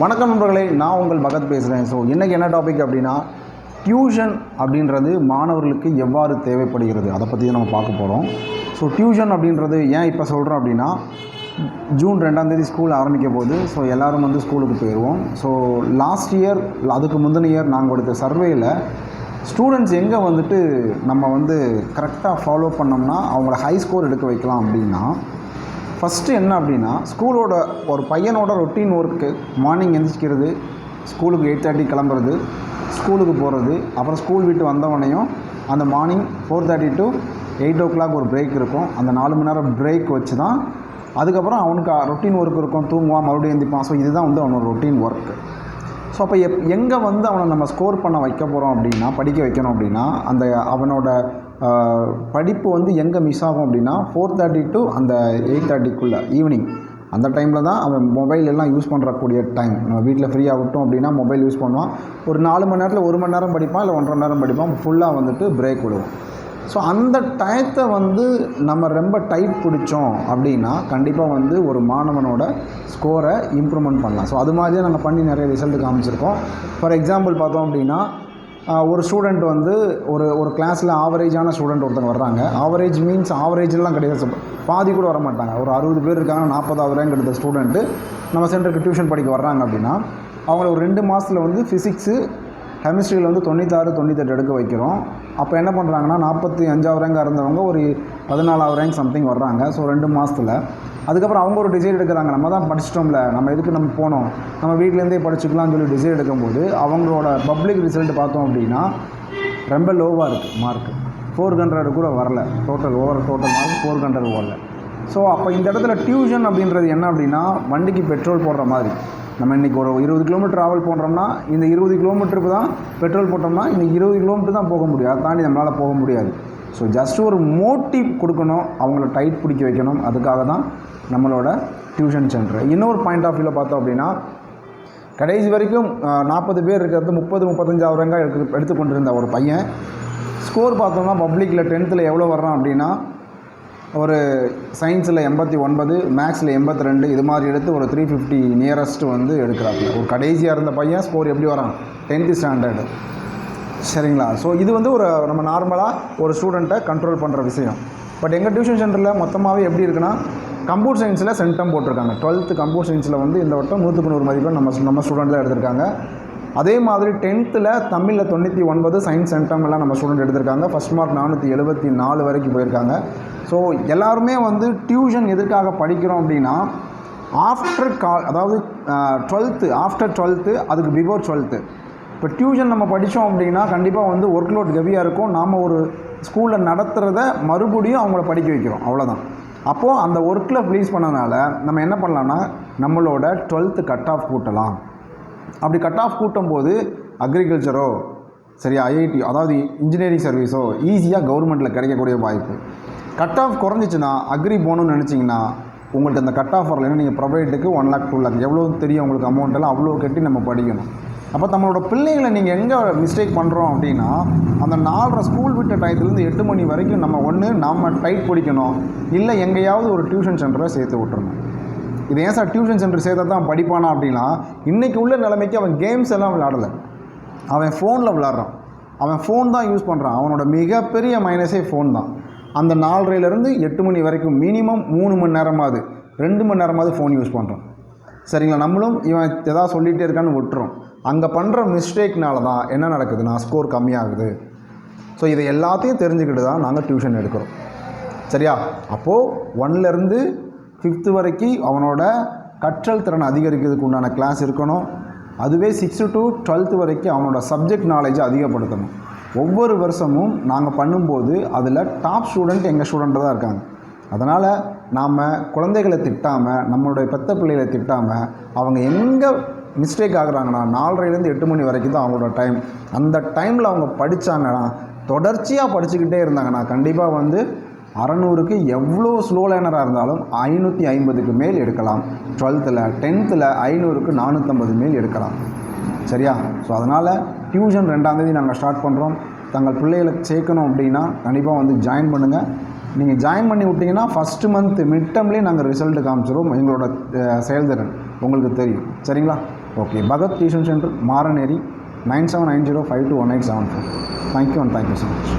வணக்கம் நண்பர்களே நான் உங்கள் பகத் பேசுகிறேன் ஸோ இன்றைக்கி என்ன டாபிக் அப்படின்னா டியூஷன் அப்படின்றது மாணவர்களுக்கு எவ்வாறு தேவைப்படுகிறது? அதை பற்றி தான் நம்ம பார்க்க போகிறோம் ஸோ டியூஷன் அப்படின்றது ஏன் இப்போ சொல்கிறோம் அப்படின்னா ஜூன் ரெண்டாம் தேதி ஸ்கூல் ஆரம்பிக்க போகுது. ஸோ எல்லோரும் வந்து ஸ்கூலுக்கு போயிடுவோம் ஸோ லாஸ்ட் இயர் அதுக்கு முந்தின இயர் நாங்கள் கொடுத்த சர்வேயில் ஸ்டூடெண்ட்ஸ் எங்கே வந்துட்டு நம்ம வந்து கரெக்டாக ஃபாலோ பண்ணோம்னா அவங்கள ஹை ஸ்கோர் எடுக்க வைக்கலாம் அப்படின்னா ஃபஸ்ட்டு என்ன அப்படின்னா ஸ்கூலோட ஒரு பையனோட ரொட்டீன் ஒர்க்கு மார்னிங் எந்திரிக்கிறது ஸ்கூலுக்கு எயிட் தேர்ட்டி கிளம்புறது ஸ்கூலுக்கு போகிறது அப்புறம் ஸ்கூல் விட்டு வந்தவனையும் அந்த morning four thirty to eight o'clock ஒரு பிரேக் இருக்கும். அந்த நாலு மணி நேரம் பிரேக் வச்சு தான் அதுக்கப்புறம் அவனுக்கு ரொட்டீன் ஒர்க் இருக்கும். தூங்குவான் மறுபடியும் எந்திப்பான். ஸோ இதுதான் வந்து அவனோட ரொட்டீன் ஒர்க்கு ஸோ அப்போ எப் எங்கே வந்து அவனை நம்ம ஸ்கோர் பண்ண வைக்க போகிறோம் அப்படின்னா படிக்க வைக்கணும் அப்படின்னா அந்த அவனோட படிப்பு வந்து எங்கே மிஸ் ஆகும் அப்படின்னா ஃபோர் தேர்ட்டி டு அந்த எயிட் தேர்ட்டிக்குள்ளே ஈவினிங் அந்த டைமில் தான் அவன் மொபைல் எல்லாம் யூஸ் பண்ணுறக்கூடிய டைம் நம்ம வீட்டில் ஃப்ரீயாக விட்டோம் அப்படின்னா மொபைல் யூஸ் பண்ணுவான். ஒரு நாலு மணி நேரத்தில் ஒரு மணி நேரம் படிப்பான் இல்லை ஒன்றரை மணி நேரம் படிப்பான் ஃபுல்லாக வந்துட்டு பிரேக் விடுவோம் ஸோ அந்த டயத்தை வந்து நம்ம ரொம்ப டைட் பிடிச்சோம் அப்படின்னா கண்டிப்பாக வந்து ஒரு மாணவனோட ஸ்கோரை இம்ப்ரூவ்மெண்ட் பண்ணலாம். ஸோ அது மாதிரியே நாங்கள் பண்ணி நிறைய ரிசல்ட் காமிச்சிருக்கோம். ஃபார் எக்ஸாம்பிள் பார்த்தோம் அப்படின்னா ஒரு ஸ்டூடெண்ட் வந்து ஒரு ஒரு கிளாஸில் ஆவரேஜான ஸ்டூடெண்ட் ஒருத்தங்க வர்றாங்க. ஆவரேஜ் மீன்ஸ் ஆவரேஜ்லாம் கிடையாது. பாதி கூட வர மாட்டாங்க ஒரு அறுபது பேர் இருக்காங்க நாற்பதாவது ரேங்க் எடுத்த ஸ்டூடெண்ட்டு நம்ம சென்டருக்கு டியூஷன் படிக்க வர்றாங்க அப்படின்னா அவங்கள ஒரு ரெண்டு மாதத்தில் வந்து ஃபிசிக்ஸு கெமிஸ்ட்ரியில் வந்து தொண்ணூத்தாறு தொண்ணூத்தெட்டு எடுக்க வைக்கிறோம். அப்போ என்ன பண்ணுறாங்கன்னா நாற்பத்தி அஞ்சாவது ரேங்காக இருந்தவங்க ஒரு பதினாலாவது ரேங்க் சம்திங் வர்றாங்க. ஸோ ரெண்டு மாதத்தில் அதுக்கப்புறம் அவங்க ஒரு டிசைட் எடுக்கிறாங்க. நம்ம தான் படிச்சிட்டோம்ல. நம்ம எதுக்கு நம்ம போனோம்? நம்ம வீட்டிலேருந்தே படிச்சுக்கலாம்னு சொல்லி டிசைட் எடுக்கும்போது அவங்களோட பப்ளிக் ரிசல்ட் பார்த்தோம் அப்படின்னா ரொம்ப லோவாக இருக்குது மார்க் ஃபோர் ஹண்ட்ரட் கூட வரல. Total over total mark four hundred வரல ஸோ அப்போ இந்த இடத்துல டியூஷன் அப்படின்றது என்ன அப்படின்னா வண்டிக்கு பெட்ரோல் போடுற மாதிரி. நம்ம இன்றைக்கி ஒரு இருபது கிலோமீட்டர் ட்ராவல் பண்ணுறோம்னா இந்த இருபது கிலோமீட்டருக்கு தான் பெட்ரோல் போட்டோம்னா இன்றைக்கி இருபது கிலோமீட்டர் தான் போக முடியும். அதை தாண்டி நம்மளால் போக முடியாது. ஸோ ஜஸ்ட் ஒரு மோட்டிவ் கொடுக்கணும் அவங்கள டைட் பிடிக்க வைக்கணும். அதுக்காக தான் நம்மளோட டியூஷன் சென்டர் இன்னொரு பாயிண்ட் ஆஃப் வியூவில் பார்த்தோம் அப்படின்னா கடைசி வரைக்கும் நாற்பது பேர் இருக்கிறது முப்பது முப்பத்தஞ்சாயிரம் ரேங்காக எடுத்து எடுத்துக்கொண்டிருந்த ஒரு பையன் ஸ்கோர் பார்த்தோம்னா பப்ளிக்கில் டென்த்தில் எவ்வளோ வர்றான் அப்படின்னா ஒரு சயின்ஸில் எண்பத்தி ஒன்பது மேக்ஸில் எண்பத்தி ரெண்டு இது மாதிரி எடுத்து ஒரு த்ரீ ஃபிஃப்டி நியரஸ்ட் வந்து எடுக்கிறாப்புல. ஒரு கடைசியாக இருந்த பையன் ஸ்கோர் எப்படி வரான்? டென்த்து ஸ்டாண்டர்டு சரிங்களா? ஸோ இது வந்து ஒரு நம்ம நார்மலாக ஒரு ஸ்டூடெண்ட்டை கண்ட்ரோல் பண்ணுற விஷயம். பட் எங்கள் டியூஷன் சென்டரில் மொத்தமாகவே எப்படி இருக்குன்னா கம்ப்யூட்டர் சயின்ஸில் சென்டம் போட்டிருக்காங்க. டுவெல்த்து கம்ப்யூட்டர் சயின்ஸில் வந்து இந்த வட்டம் நூற்றுக்கு நூறு மதிப்பெண் நம்ம நம்ம ஸ்டூடெண்ட் தான் எடுத்திருக்காங்க. அதே மாதிரி டென்த்தில் தமிழில் தொண்ணூற்றி ஒன்பது சயின்ஸ் சென்டம்லாம் நம்ம ஸ்டூடெண்ட் எடுத்திருக்காங்க. ஃபஸ்ட் மார்க் நானூற்றி எழுபத்தி நாலு வரைக்கும் போயிருக்காங்க. ஸோ எல்லாருமே வந்து டியூஷன் எதற்காக படிக்கிறோம் அப்படின்னா ஆஃப்டர் கால் அதாவது டுவெல்த்து ஆஃப்டர் டுவெல்த்து அதுக்கு பிஃபோர் டுவெல்த்து இப்போ டியூஷன் நம்ம படித்தோம் அப்படின்னா கண்டிப்பாக வந்து ஒர்க் லோட் ஹெவியாக இருக்கும். நாம் ஒரு ஸ்கூலில் நடத்துகிறத மறுபடியும் அவங்கள படிக்க வைக்கிறோம். அவ்வளோதான் அப்போது அந்த ஒர்க்கில் ப்ளீஸ் பண்ணனால நம்ம என்ன பண்ணலாம்னா நம்மளோட டுவெல்த்து கட் ஆஃப் கூட்டலாம். அப்படி கட் ஆஃப் கூட்டும்போது அக்ரிகல்ச்சரோ சரியா ஐஐடி அதாவது இன்ஜினியரிங் சர்வீஸோ ஈஸியாக கவர்மெண்ட்டில் கிடைக்கக்கூடிய வாய்ப்பு. கட் ஆஃப் குறைஞ்சிச்சுன்னா அக்ரி போகணும்னு நினச்சிங்கன்னா உங்களுக்கு அந்த கட் ஆஃப் வரலைன்னா நீங்கள் ப்ரொவைட்டுக்கு ஒன் லேக் டூ லேக் எவ்வளோ தெரியும் உங்களுக்கு அமௌண்ட் எல்லாம்? அவ்வளோ கட்டி நம்ம படிக்கணும். அப்போ நம்மளோட பிள்ளைகளை நீங்கள் எங்கே மிஸ்டேக் பண்ணுறோம் அப்படின்னா அந்த நாலரை ஸ்கூல் விட்ட டயத்துலேருந்து எட்டு மணி வரைக்கும் நம்ம ஒன்று நம்ம டைட் பிடிக்கணும். இல்லை எங்கேயாவது ஒரு டியூஷன் சென்டரை சேர்த்து விட்டுறணும். இது ஏன் சார் டியூஷன் சென்டர் சேர்த்தா தான் படிப்பானா அப்படின்னா இன்றைக்கி உள்ள நிலைமைக்கு அவன் கேம்ஸ் எல்லாம் விளாடலை அவன் ஃபோனில் விளாட்றான் அவன் ஃபோன் தான் யூஸ் பண்ணுறான் அவனோட மிகப்பெரிய மைனஸே ஃபோன் தான். அந்த நாலரைலேருந்து எட்டு மணி வரைக்கும் மினிமம் மூணு மணி நேரமாவது ரெண்டு மணி நேரமாவது ஃபோன் யூஸ் பண்ணுறோம் சரிங்களா? நம்மளும் இவன் எதாவது சொல்லிகிட்டே இருக்கான்னு விட்டுறோம். அங்கே பண்ணுற மிஸ்டேக்னால தான் என்ன நடக்குதுன்னா ஸ்கோர் கம்மியாகுது. ஸோ இதை எல்லாத்தையும் தெரிஞ்சுக்கிட்டு தான் நாங்கள் டியூஷன் எடுக்கிறோம். சரியா? அப்போது ஒன்லேருந்து ஃபிஃப்த்து வரைக்கும் அவனோட கற்றல் திறன் அதிகரிக்கிறதுக்கு உண்டான கிளாஸ் இருக்கணும். அதுவே சிக்ஸ்த்து டு டுவெல்த்து வரைக்கும் அவனோட சப்ஜெக்ட் நாலேஜை அதிகப்படுத்தணும். ஒவ்வொரு வருஷமும் நாங்கள் பண்ணும்போது அதில் டாப் ஸ்டூடெண்ட் எங்கள் ஸ்டூடெண்ட்டு தான் இருக்காங்க. அதனால் நாம் குழந்தைகளை திட்டாமல் நம்மளுடைய பெத்த பிள்ளைகளை திட்டாமல் அவங்க எங்கே மிஸ்டேக் ஆகுறாங்கன்னா நாலரைலேருந்து எட்டு மணி வரைக்கும் தான் அவங்களோட டைம் அந்த டைமில் அவங்க படித்தாங்கன்னா தொடர்ச்சியாக படிச்சுக்கிட்டே இருந்தாங்கன்னா கண்டிப்பாக வந்து அறநூறுக்கு எவ்வளோ ஸ்லோ லேனராக இருந்தாலும் ஐநூற்றி ஐம்பதுக்கு மேல் எடுக்கலாம். டுவெல்த்தில் டென்த்தில் ஐநூறுக்கு நானூற்றம்பது மேல் எடுக்கலாம். சரியா? ஸோ அதனால் டியூஷன் ரெண்டாந்தேதி நாங்கள் ஸ்டார்ட் பண்ணுறோம் தங்கள் பிள்ளைகளை சேர்க்கணும் அப்படின்னா கண்டிப்பாக வந்து ஜாயின் பண்ணுங்கள் நீங்கள் ஜாயின் பண்ணி விட்டிங்கன்னா ஃபஸ்ட்டு மந்த் மிட் டேர்ம்லேயே நாங்கள் ரிசல்ட் காமிச்சிருவோம். எங்களோட செயல்திறன் உங்களுக்கு தெரியும். சரிங்களா? Okay Bhagat tuition centre Maraneri nine seven nine zero five two one eight seven four thank you and thank you so much